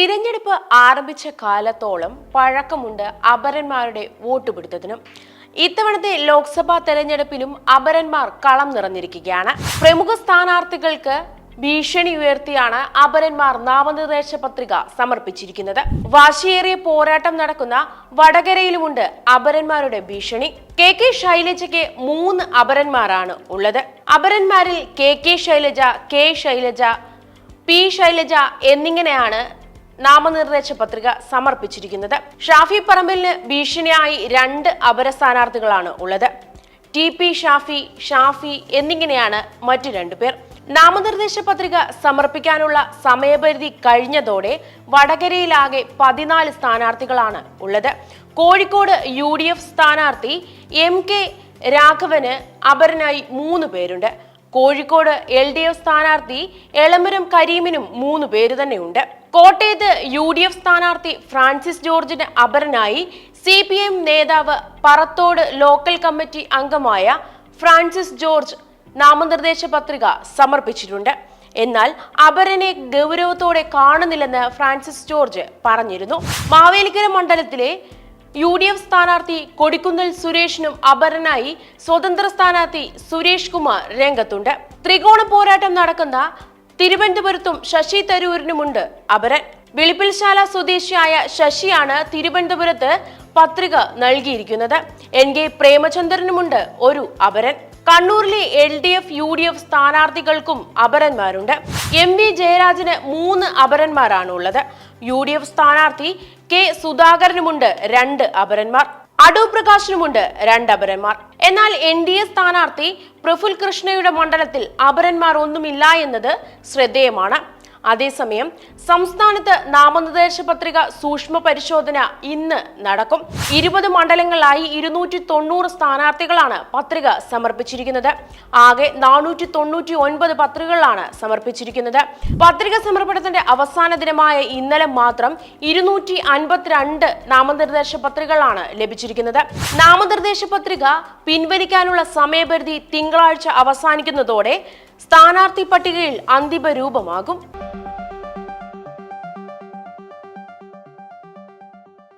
തിരഞ്ഞെടുപ്പ് ആരംഭിച്ച കാലത്തോളം പഴക്കമുണ്ട് അപരന്മാരുടെ വോട്ട് പിടുത്തത്തിനും ഇത്തവണത്തെ ലോക്സഭാ തെരഞ്ഞെടുപ്പിലും അപരന്മാർ കളം നിറഞ്ഞിരിക്കുകയാണ്. പ്രമുഖ സ്ഥാനാർത്ഥികൾക്ക് ഭീഷണി ഉയർത്തിയാണ് അപരന്മാർ നാമനിർദ്ദേശ പത്രിക സമർപ്പിച്ചിരിക്കുന്നത്. വാശിയേറിയ പോരാട്ടം നടക്കുന്ന വടകരയിലുമുണ്ട് അപരന്മാരുടെ ഭീഷണി. കെ കെ ശൈലജയ്ക്ക് മൂന്ന് അപരന്മാരാണ് ഉള്ളത്. അപരന്മാരിൽ K K Shailaja K Shailaja P Shailaja എന്നിങ്ങനെയാണ് നാമനിർദ്ദേശ പത്രിക സമർപ്പിച്ചിരിക്കുന്നത്. ഷാഫി പറമ്പിലിന് ഭീഷണിയായി രണ്ട് അപര സ്ഥാനാർത്ഥികളാണ് ഉള്ളത്. ടി പി ഷാഫി ഷാഫി എന്നിങ്ങനെയാണ് മറ്റു രണ്ടുപേർ നാമനിർദ്ദേശ പത്രിക സമർപ്പിക്കാനുള്ള സമയപരിധി കഴിഞ്ഞതോടെ വടകരയിലാകെ പതിനാല് സ്ഥാനാർത്ഥികളാണ് ഉള്ളത്. കോഴിക്കോട് യു ഡി എഫ് സ്ഥാനാർത്ഥി എം കെ രാഘവന് അപരനായി മൂന്ന് പേരുണ്ട്. കോഴിക്കോട് എൽ ഡി എഫ് സ്ഥാനാർത്ഥി എളമരം കരീമിനും മൂന്ന് പേര് തന്നെയുണ്ട്. കോട്ടയത്ത് യു ഡി എഫ് സ്ഥാനാർത്ഥി ഫ്രാൻസിസ് ജോർജിന് അപരനായി സി പി എം നേതാവ് പറത്തോട് ലോക്കൽ കമ്മിറ്റി അംഗമായ ഫ്രാൻസിസ് ജോർജ് നാമനിർദ്ദേശ പത്രിക സമർപ്പിച്ചിട്ടുണ്ട്. എന്നാൽ അപരനെ ഗൗരവത്തോടെ കാണുന്നില്ലെന്ന് ഫ്രാൻസിസ് ജോർജ് പറഞ്ഞിരുന്നു. മാവേലിക്കര മണ്ഡലത്തിലെ യു ഡി എഫ് സ്ഥാനാർത്ഥി കൊടിക്കുന്നിൽ സുരേഷിനും അപരനായി സ്വതന്ത്ര സ്ഥാനാർത്ഥി സുരേഷ് കുമാർ രംഗത്തുണ്ട്. ത്രികോണ പോരാട്ടം നടക്കുന്ന തിരുവനന്തപുരത്തും ശശി തരൂരിനുമുണ്ട് അപരൻ. വിളിപ്പിൽശാല സ്വദേശിയായ ശശിയാണ് തിരുവനന്തപുരത്ത് പത്രിക നൽകിയിരിക്കുന്നത്. എൻ കെ പ്രേമചന്ദ്രനുമുണ്ട് ഒരു അപരൻ. കണ്ണൂരിലെ L D F U D F സ്ഥാനാർത്ഥികൾക്കും അപരന്മാരുണ്ട്. എം വി ജയരാജന് മൂന്ന് അപരന്മാരാണ് ഉള്ളത് യു ഡി എഫ് സ്ഥാനാർത്ഥി കെ സുധാകരനുമുണ്ട് രണ്ട് അപരന്മാർ. അടൂർ പ്രകാശിനുമുണ്ട് രണ്ട് അപരന്മാർ. എന്നാൽ എൻ ഡി എ സ്ഥാനാർത്ഥി പ്രഫുൽ കൃഷ്ണയുടെ മണ്ഡലത്തിൽ അപരന്മാർ ഒന്നുമില്ല എന്നത് ശ്രദ്ധേയമാണ്. അതേസമയം സംസ്ഥാനത്ത് നാമനിർദ്ദേശ പത്രിക സൂക്ഷ്മ പരിശോധന ഇന്ന് നടക്കും. ഇരുപത് മണ്ഡലങ്ങളിലായി ഇരുന്നൂറ്റി തൊണ്ണൂറ് സ്ഥാനാർത്ഥികളാണ് പത്രിക സമർപ്പിച്ചിരിക്കുന്നത്. ആകെ നാനൂറ്റി തൊണ്ണൂറ്റി ഒൻപത് പത്രികകളാണ് സമർപ്പിച്ചിരിക്കുന്നത്. പത്രിക സമർപ്പണത്തിന്റെ അവസാന ദിനമായ ഇന്നലെ മാത്രം ഇരുന്നൂറ്റി അൻപത്തിരണ്ട് നാമനിർദ്ദേശ പത്രികകളാണ് ലഭിച്ചിരിക്കുന്നത്. നാമനിർദ്ദേശ പത്രിക പിൻവലിക്കാനുള്ള സമയപരിധി തിങ്കളാഴ്ച അവസാനിക്കുന്നതോടെ സ്ഥാനാർത്ഥി പട്ടികയിൽ അന്തിമ രൂപമാകും.